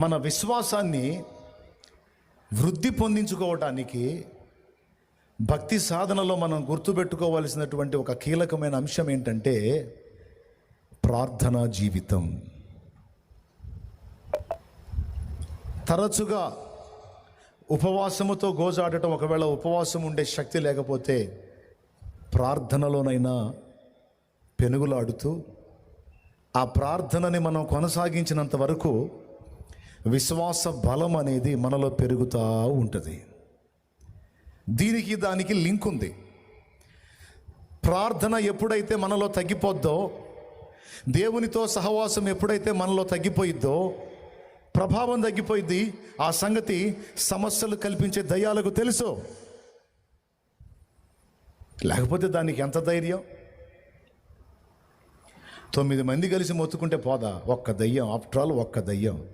మన విశ్వాసాన్ని వృద్ధి పొందించుకోవటానికి భక్తి సాధనలో మనం గుర్తుపెట్టుకోవాల్సినటువంటి ఒక కీలకమైన అంశం ఏంటంటే ప్రార్థనా జీవితం. తరచుగా ఉపవాసముతో గోజాడటం ఒకవేళ ఉపవాసం ఉండే శక్తి లేకపోతే ప్రార్థనలోనైనా పెనుగులాడుతూ ఆ ప్రార్థనని మనం కొనసాగించినంత వరకు విశ్వాస బలం అనేది మనలో పెరుగుతూ ఉంటుంది. దీనికి దానికి లింక్ ఉంది. ప్రార్థన ఎప్పుడైతే మనలో తగ్గిపోద్దో దేవునితో సహవాసం ఎప్పుడైతే మనలో తగ్గిపోయిద్దో ప్రభావం తగ్గిపోయింది ఆ సంగతి సమస్యలు కల్పించే దయ్యాలకు తెలుసు. లేకపోతే దానికి ఎంత ధైర్యం? తొమ్మిది మంది కలిసి మొత్తుకుంటే పోదా? ఒక్క దయ్యం. ఆఫ్టర్ ఆల్ ఒక్క దయ్యం.